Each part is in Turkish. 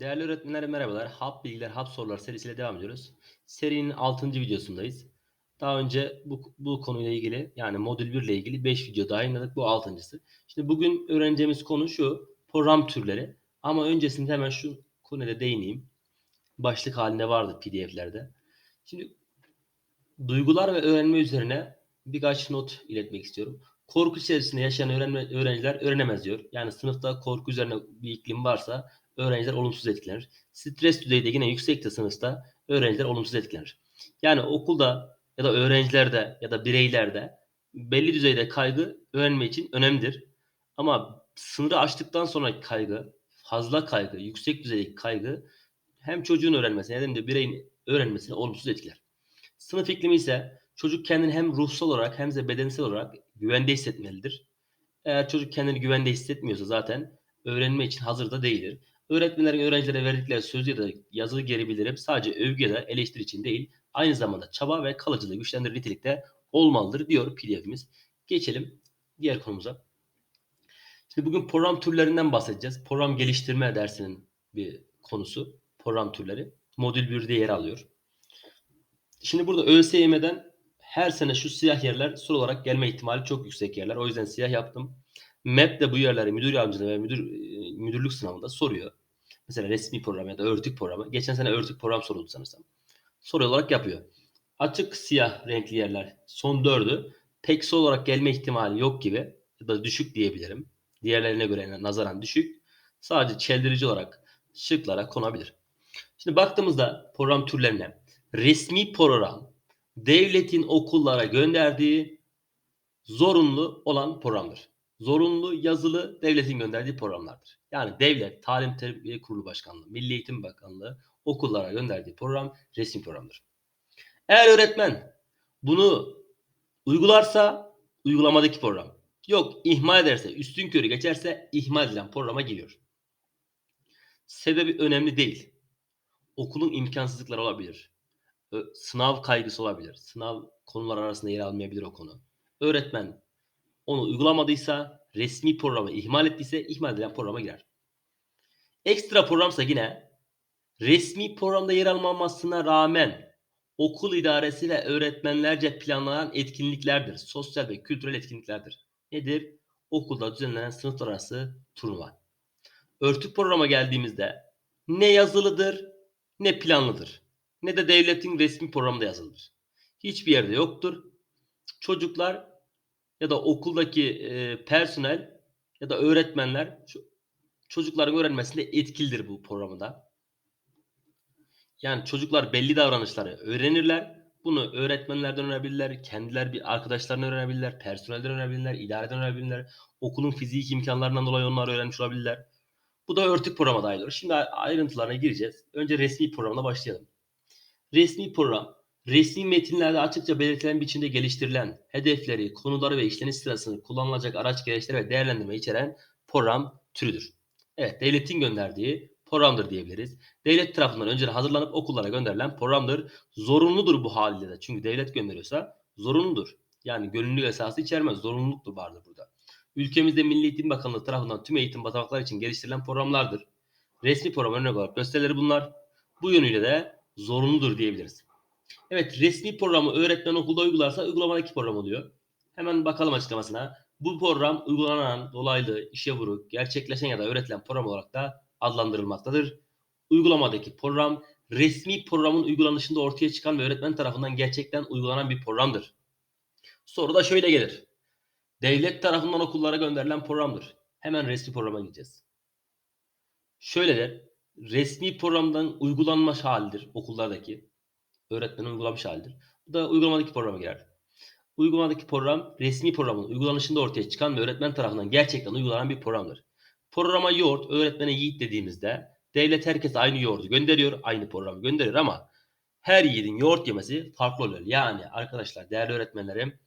Değerli öğretmenlere merhabalar. Hap Bilgiler, Hap Sorular serisiyle devam ediyoruz. Serinin 6. videosundayız. Daha önce bu, bu konuyla ilgili yani modül 1 ile ilgili 5 video daha yayınladık. Bu 6.sı. Şimdi bugün öğreneceğimiz konu şu. Program türleri. Ama öncesinde hemen şu konuya değineyim. Başlık halinde vardı pdf'lerde. Şimdi duygular ve öğrenme üzerine birkaç not iletmek istiyorum. Korku içerisinde yaşayan öğrenme, öğrenciler öğrenemez diyor. Yani sınıfta korku üzerine bir iklim varsa öğrenciler olumsuz etkilenir. Stres düzeyi de yine yüksekte sınıfta öğrenciler olumsuz etkilenir. Yani okulda ya da öğrencilerde ya da bireylerde belli düzeyde kaygı öğrenme için önemlidir. Ama sınırı aştıktan sonra kaygı, fazla kaygı, yüksek düzeydeki kaygı hem çocuğun öğrenmesine hem de bireyin öğrenmesine olumsuz etkiler. Sınıf iklimi ise çocuk kendini hem ruhsal olarak hem de bedensel olarak güvende hissetmelidir. Eğer çocuk kendini güvende hissetmiyorsa zaten öğrenme için hazır da değildir. Öğretmenlerin öğrencilere verdikleri söz ya da yazılı geri bildirim sadece övgü ya da eleştiri için değil, aynı zamanda çaba ve kalıcılığı güçlendirir nitelikte olmalıdır diyor pdf'imiz. Geçelim diğer konumuza. Şimdi bugün program türlerinden bahsedeceğiz. Program geliştirme dersinin bir konusu. Program türleri. Modül 1'de yer alıyor. Şimdi burada ÖSYM'den her sene şu siyah yerler soru olarak gelme ihtimali çok yüksek yerler. O yüzden siyah yaptım. MEP de bu yerleri müdür yardımcılığı ve müdür, müdürlük sınavında soruyor. Mesela resmi program ya da örtük programı. Geçen sene örtük program soruldu sanırsam. Soru olarak yapıyor. Açık siyah renkli yerler son dördü. Soru olarak gelme ihtimali yok gibi ya da düşük diyebilirim. Diğerlerine göre nazaran düşük. Sadece çeldirici olarak şıklara konabilir. Şimdi baktığımızda program türlerine resmi program devletin okullara gönderdiği zorunlu olan programdır. Zorunlu yazılı devletin gönderdiği programlardır. Yani devlet, Talim Terbiye Kurulu Başkanlığı, Milli Eğitim Bakanlığı okullara gönderdiği program resmi programdır. Eğer öğretmen bunu uygularsa uygulamadaki program. Yok ihmal ederse, üstün körü geçerse ihmal edilen programa giriyor. Sebebi önemli değil. Okulun imkansızlıkları olabilir. Sınav kaygısı olabilir. Sınav konular arasında yer almayabilir o konu. Öğretmen onu uygulamadıysa, resmi programı ihmal ettiyse ihmal edilen programa girer. Ekstra programsa yine resmi programda yer almamasına rağmen okul idaresi ve öğretmenlerce planlanan etkinliklerdir. Sosyal ve kültürel etkinliklerdir. Nedir? Okulda düzenlenen sınıflar arası turnuva. Örtük programa geldiğimizde ne yazılıdır ne planlıdır. Ne de devletin resmi programında yazılıdır. Hiçbir yerde yoktur. Çocuklar ya da okuldaki e, personel ya da öğretmenler çocukların öğrenmesinde etkilidir bu programda. Yani çocuklar belli davranışları öğrenirler. Bunu öğretmenlerden öğrenebilirler, kendiler bir arkadaşlarından öğrenebilirler, personelden öğrenebilirler, idareden öğrenebilirler. Okulun fizik imkanlarından dolayı onlar öğrenmiş olabilirler. Bu da örtük programa dahil olur. Şimdi ayrıntılarına gireceğiz. Önce resmi programla başlayalım. Resmi program resmi metinlerde açıkça belirtilen biçimde geliştirilen hedefleri, konuları ve işleniş sırasını kullanılacak araç gereçleri ve değerlendirme içeren program türüdür. Evet, devletin gönderdiği programdır diyebiliriz. Devlet tarafından önceden hazırlanıp okullara gönderilen programdır. Zorunludur bu haliyle de. Çünkü devlet gönderiyorsa zorunludur. Yani gönüllü esası içermez. Zorunluluktur vardır burada. Ülkemizde Milli Eğitim Bakanlığı tarafından tüm eğitim basamakları için geliştirilen programlardır. Resmi program örnek olarak gösterileri bunlar. Bu yönüyle de zorunludur diyebiliriz. Evet resmi programı öğretmen okulda uygularsa uygulamadaki program oluyor. Hemen bakalım açıklamasına. Bu program uygulanan, dolaylı, işe vuruk, gerçekleşen ya da öğretilen program olarak da adlandırılmaktadır. Uygulamadaki program resmi programın uygulanışında ortaya çıkan ve öğretmen tarafından gerçekten uygulanan bir programdır. Soru da şöyle gelir. Devlet tarafından okullara gönderilen programdır. Hemen resmi programa gideceğiz. Şöyle de resmi programdan uygulanma halidir okullardaki öğretmenin uygulamış halidir. Bu da uygulamadaki programa girer. Uygulamadaki program resmi programın uygulanışında ortaya çıkan ve öğretmen tarafından gerçekten uygulanan bir programdır. Programa yoğurt, öğretmene yiğit dediğimizde devlet herkese aynı yoğurdu gönderiyor, aynı programı gönderiyor ama her yiğidin yoğurt yemesi farklı oluyor. Yani arkadaşlar, değerli öğretmenlerim,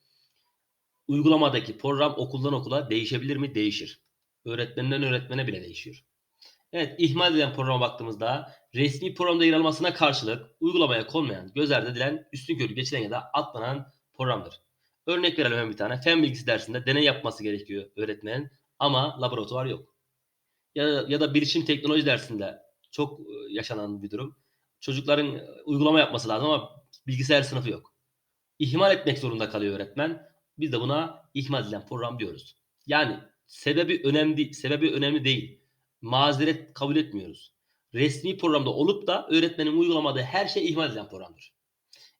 uygulamadaki program okuldan okula değişebilir mi? Değişir. Öğretmenden öğretmene bile değişiyor. Evet, ihmal edilen programa baktığımızda resmi programda yer almasına karşılık uygulamaya konmayan, göz ardı edilen, üstün körü geçilen ya da atlanan programdır. Örnek verelim hemen bir tane. Fen bilgisi dersinde deney yapması gerekiyor öğretmenin ama laboratuvar yok. Ya, ya da bilişim teknoloji dersinde çok e, yaşanan bir durum. Çocukların e, uygulama yapması lazım ama bilgisayar sınıfı yok. İhmal etmek zorunda kalıyor öğretmen. Biz de buna ihmal edilen program diyoruz. Yani sebebi önemli sebebi önemli değil. Mazeret kabul etmiyoruz. Resmi programda olup da öğretmenin uygulamadığı her şey ihmal edilen programdır.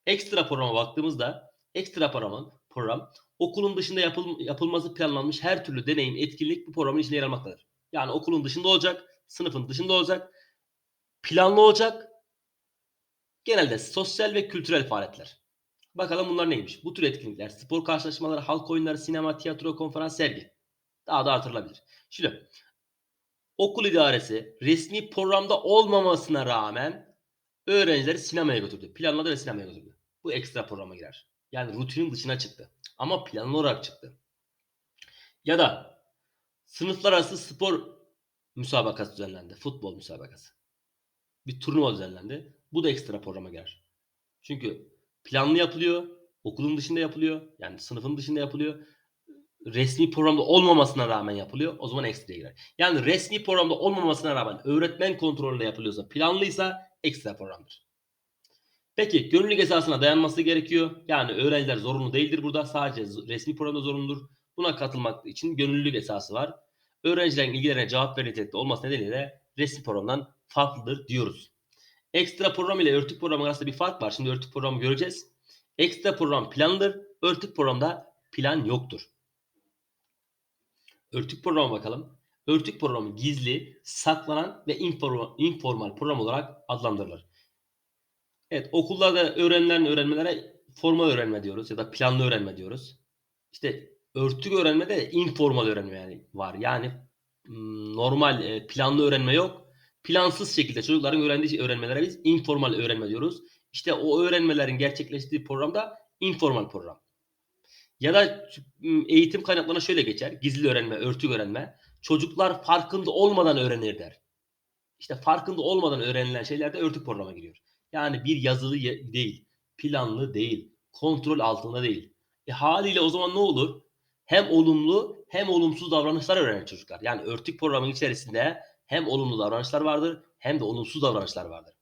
Ekstra programa baktığımızda ekstra programın program okulun dışında yapıl, yapılması planlanmış her türlü deneyim, etkinlik bu programın içinde yer almaktadır. Yani okulun dışında olacak, sınıfın dışında olacak, planlı olacak. Genelde sosyal ve kültürel faaliyetler. Bakalım bunlar neymiş? Bu tür etkinlikler, spor karşılaşmaları, halk oyunları, sinema, tiyatro, konferans, sergi. Daha da artırılabilir. Şimdi okul idaresi resmi programda olmamasına rağmen öğrencileri sinemaya götürdü. Planladı ve sinemaya götürdü. Bu ekstra programa girer. Yani rutinin dışına çıktı. Ama planlı olarak çıktı. Ya da sınıflar arası spor müsabakası düzenlendi. Futbol müsabakası. Bir turnuva düzenlendi. Bu da ekstra programa girer. Çünkü planlı yapılıyor. Okulun dışında yapılıyor. Yani sınıfın dışında yapılıyor. Resmi programda olmamasına rağmen yapılıyor. O zaman ekstraya girer. Yani resmi programda olmamasına rağmen öğretmen kontrolünde yapılıyorsa, planlıysa ekstra programdır. Peki gönüllülük esasına dayanması gerekiyor. Yani öğrenciler zorunlu değildir burada. Sadece resmi programda zorunludur. Buna katılmak için gönüllülük esası var. Öğrencilerin ilgilerine cevap ve nitelikte olması nedeniyle resmi programdan farklıdır diyoruz. Ekstra program ile örtük program arasında bir fark var. Şimdi örtük programı göreceğiz. Ekstra program planlıdır. Örtük programda plan yoktur. Örtük programa bakalım. Örtük programı gizli, saklanan ve informal program olarak adlandırılır. Evet okullarda öğrenilen öğrenmelere formal öğrenme diyoruz ya da planlı öğrenme diyoruz. İşte örtük öğrenmede de informal öğrenme yani var. Yani normal e, planlı öğrenme yok. Plansız şekilde çocukların öğrendiği öğrenmelere biz informal öğrenme diyoruz. İşte o öğrenmelerin gerçekleştiği program da informal program. Ya da eğitim kaynaklarına şöyle geçer. Gizli öğrenme, örtük öğrenme. Çocuklar farkında olmadan öğrenir der. İşte farkında olmadan öğrenilen şeyler de örtük programa giriyor. Yani bir yazılı değil, planlı değil, kontrol altında değil. E haliyle o zaman ne olur? Hem olumlu hem olumsuz davranışlar öğrenir çocuklar. Yani örtük programın içerisinde hem olumlu davranışlar vardır hem de olumsuz davranışlar vardır.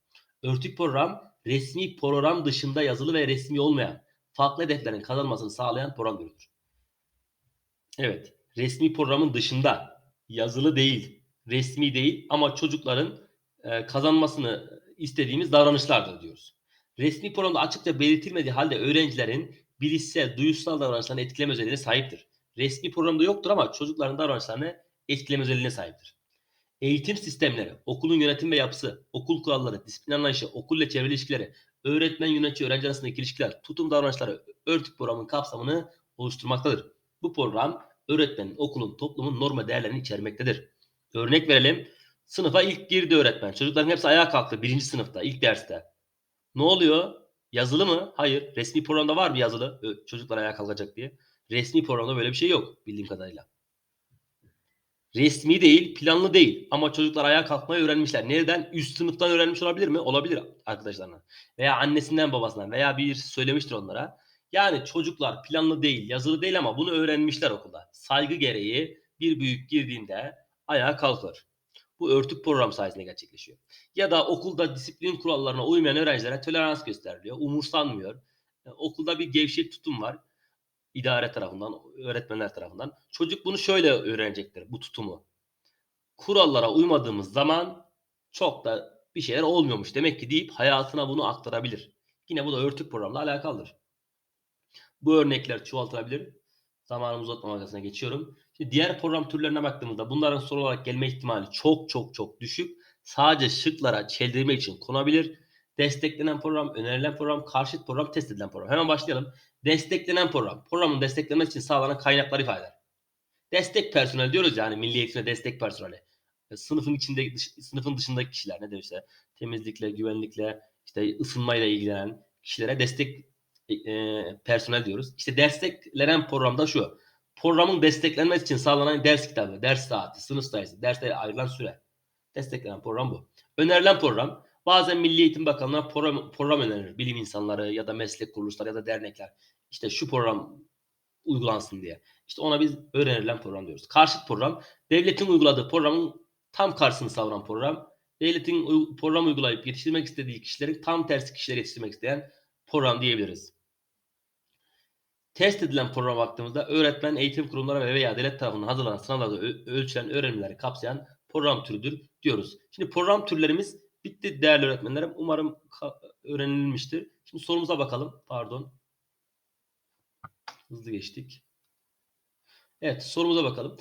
Örtük program resmi program dışında yazılı ve resmi olmayan farklı hedeflerin kazanmasını sağlayan program türüdür. Evet, resmi programın dışında yazılı değil, resmi değil ama çocukların e, kazanmasını istediğimiz davranışlardır diyoruz. Resmi programda açıkça belirtilmediği halde öğrencilerin bilişsel, duyusal davranışlarını etkileme özelliğine sahiptir. Resmi programda yoktur ama çocukların davranışlarını etkileme özelliğine sahiptir. Eğitim sistemleri, okulun yönetim ve yapısı, okul kuralları, disiplin anlayışı, okul ile çevre ilişkileri, öğretmen yönetici öğrenci arasındaki ilişkiler, tutum davranışları örtük programın kapsamını oluşturmaktadır. Bu program öğretmenin, okulun, toplumun norma değerlerini içermektedir. Örnek verelim. Sınıfa ilk girdi öğretmen. Çocukların hepsi ayağa kalktı birinci sınıfta, ilk derste. Ne oluyor? Yazılı mı? Hayır. Resmi programda var mı yazılı? Çocuklar ayağa kalkacak diye. Resmi programda böyle bir şey yok bildiğim kadarıyla. Resmi değil, planlı değil. Ama çocuklar ayağa kalkmayı öğrenmişler. Nereden? Üst sınıftan öğrenmiş olabilir mi? Olabilir arkadaşlarına. Veya annesinden babasından veya bir söylemiştir onlara. Yani çocuklar planlı değil, yazılı değil ama bunu öğrenmişler okulda. Saygı gereği bir büyük girdiğinde ayağa kalkar. Bu örtük program sayesinde gerçekleşiyor. Ya da okulda disiplin kurallarına uymayan öğrencilere tolerans gösteriliyor, umursanmıyor. Yani okulda bir gevşek tutum var idare tarafından, öğretmenler tarafından. Çocuk bunu şöyle öğrenecektir bu tutumu. Kurallara uymadığımız zaman çok da bir şeyler olmuyormuş demek ki deyip hayatına bunu aktarabilir. Yine bu da örtük programla alakalıdır. Bu örnekler çoğaltılabilir. Zamanımı uzatmamak geçiyorum. Şimdi diğer program türlerine baktığımızda bunların soru olarak gelme ihtimali çok çok çok düşük. Sadece şıklara çeldirme için konabilir. Desteklenen program, önerilen program, karşıt program, test edilen program. Hemen başlayalım. Desteklenen program. Programın desteklenmesi için sağlanan kaynakları ifade eder. Destek personel diyoruz yani milli eğitimde destek personeli. E, sınıfın içinde, dış, sınıfın dışındaki kişiler ne işte temizlikle, güvenlikle, işte ısınmayla ilgilenen kişilere destek e, personel diyoruz. İşte desteklenen programda şu. Programın desteklenmesi için sağlanan ders kitabı, ders saati, sınıf sayısı, derslere ayrılan süre. Desteklenen program bu. Önerilen program bazen Milli Eğitim Bakanlığı'na program, program önerir. Bilim insanları ya da meslek kuruluşları ya da dernekler. İşte şu program uygulansın diye. İşte ona biz öğrenilen program diyoruz. Karşıt program devletin uyguladığı programın tam karşısını savunan program. devletin program uygulayıp yetiştirmek istediği kişilerin tam tersi kişileri yetiştirmek isteyen program diyebiliriz. Test edilen programa baktığımızda öğretmen, eğitim kurumları ve veya devlet tarafından hazırlanan sınavlarda ölçülen öğrenimleri kapsayan program türüdür diyoruz. Şimdi program türlerimiz bitti değerli öğretmenlerim. Umarım öğrenilmiştir. Şimdi sorumuza bakalım. Pardon. Hızlı geçtik. Evet sorumuza bakalım.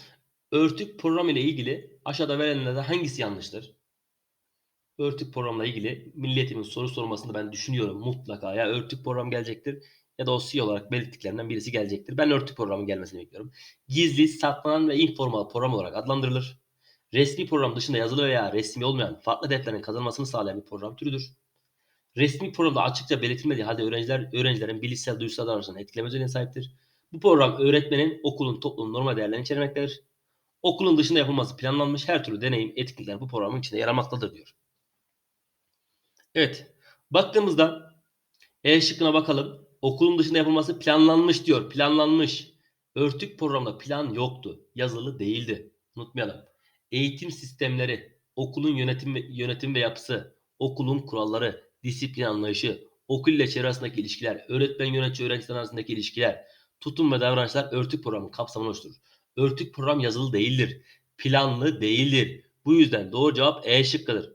Örtük program ile ilgili aşağıda verilenlerden hangisi yanlıştır? Örtük programla ilgili milliyetimin soru sormasını ben düşünüyorum mutlaka. Ya örtük program gelecektir ya da o C olarak belirttiklerinden birisi gelecektir. Ben örtük programın gelmesini bekliyorum. Gizli, saklanan ve informal program olarak adlandırılır. Resmi program dışında yazılı veya resmi olmayan farklı hedeflerin kazanmasını sağlayan bir program türüdür. Resmi programda açıkça belirtilmediği halde öğrenciler öğrencilerin bilişsel duygusal davranışlarını etkileme özelliğine sahiptir. Bu program öğretmenin, okulun, toplumun normal değerlerini içermektedir. Okulun dışında yapılması planlanmış her türlü deneyim, etkinlikler bu programın içinde yer almaktadır diyor. Evet. Baktığımızda E şıkkına bakalım. Okulun dışında yapılması planlanmış diyor. Planlanmış. Örtük programda plan yoktu. Yazılı değildi. Unutmayalım. Eğitim sistemleri, okulun yönetim ve, yönetim ve yapısı, okulun kuralları, disiplin anlayışı, okul ile çevre arasındaki ilişkiler, öğretmen yönetici öğrenciler arasındaki ilişkiler, tutum ve davranışlar örtük programın kapsamını oluşturur. Örtük program yazılı değildir. Planlı değildir. Bu yüzden doğru cevap E şıkkıdır.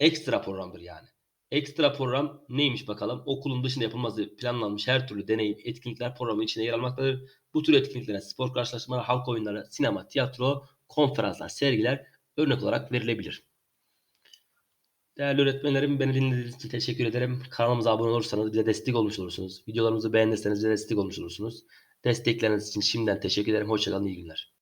Ekstra programdır yani. Ekstra program neymiş bakalım? Okulun dışında yapılması planlanmış her türlü deneyim, etkinlikler programı içinde yer almaktadır. Bu tür etkinliklere spor karşılaşmaları, halk oyunları, sinema, tiyatro, konferanslar, sergiler örnek olarak verilebilir. Değerli öğretmenlerim beni dinlediğiniz için teşekkür ederim. Kanalımıza abone olursanız bize destek olmuş olursunuz. Videolarımızı beğenirseniz bize destek olmuş olursunuz. Destekleriniz için şimdiden teşekkür ederim. Hoşçakalın, iyi günler.